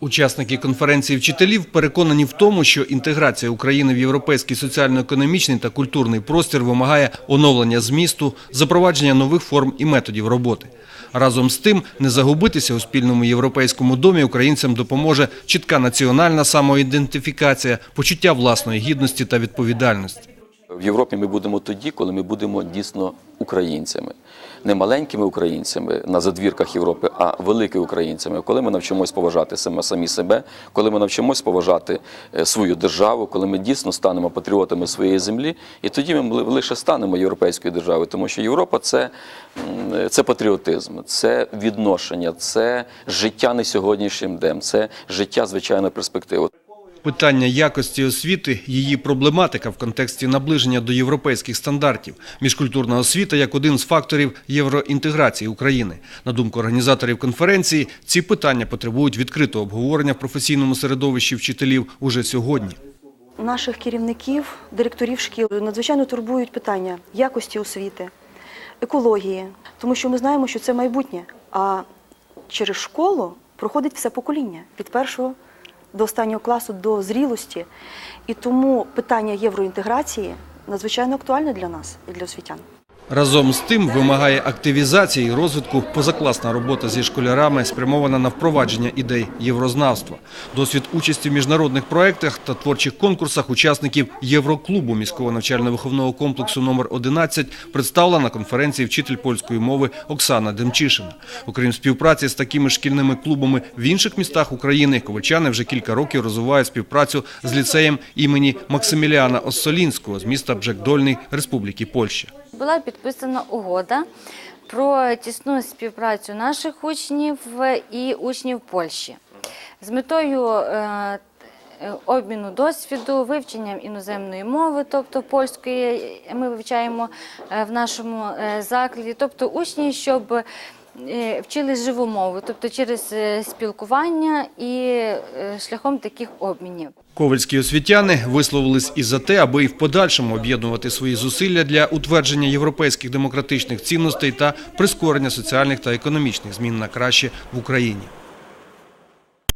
Учасники конференції вчителів переконані в тому, що інтеграція України в європейський соціально-економічний та культурний простір вимагає оновлення змісту, запровадження нових форм і методів роботи. Разом з тим, не загубитися у спільному європейському домі українцям допоможе чітка національна самоідентифікація, почуття власної гідності та відповідальності. В Європі ми будемо тоді, коли ми будемо дійсно українцями, не маленькими українцями на задвірках Європи, а великими українцями. Коли ми навчимось поважати саме самі себе, коли ми навчимось поважати е, свою державу, коли ми дійсно станемо патріотами своєї землі, і тоді ми лише станемо європейською державою, тому що Європа це, це патріотизм, це відношення, це життя не сьогоднішнім днем, це життя звичайно перспективи. Питання якості освіти, її проблематика в контексті наближення до європейських стандартів, міжкультурна освіта як один з факторів євроінтеграції України. На думку організаторів конференції, ці питання потребують відкритого обговорення в професійному середовищі вчителів уже сьогодні. Наших керівників, директорів шкіл надзвичайно турбують питання якості освіти, екології, тому що ми знаємо, що це майбутнє. А через школу проходить все покоління від першого до останнього класу до зрілості. І тому питання євроінтеграції надзвичайно актуальне для нас і для освітян. Разом з тим вимагає активізації і розвитку позакласна робота зі школярами, спрямована на впровадження ідей єврознавства. Досвід участі в міжнародних проєктах та творчих конкурсах учасників Євроклубу міського навчально-виховного комплексу номер 11 представила на конференції вчитель польської мови Оксана Демчишина. Окрім співпраці з такими шкільними клубами в інших містах України, ковальчани вже кілька років розвивають співпрацю з ліцеєм імені Максиміліана Оссолінського з міста Бжекдольний Республіки Польща. Була підписана угода про тісну співпрацю наших учнів і учнів Польщі. З метою е, е, обміну досвіду, вивченням іноземної мови, тобто польської, ми вивчаємо е, в нашому е, закладі, тобто учні, щоб е, вчили живу мову, тобто через е, спілкування і е, шляхом таких обмінів. Ковальські освітяни висловились і за те, аби і в подальшому об'єднувати свої зусилля для утвердження європейських демократичних цінностей та прискорення соціальних та економічних змін на краще в Україні.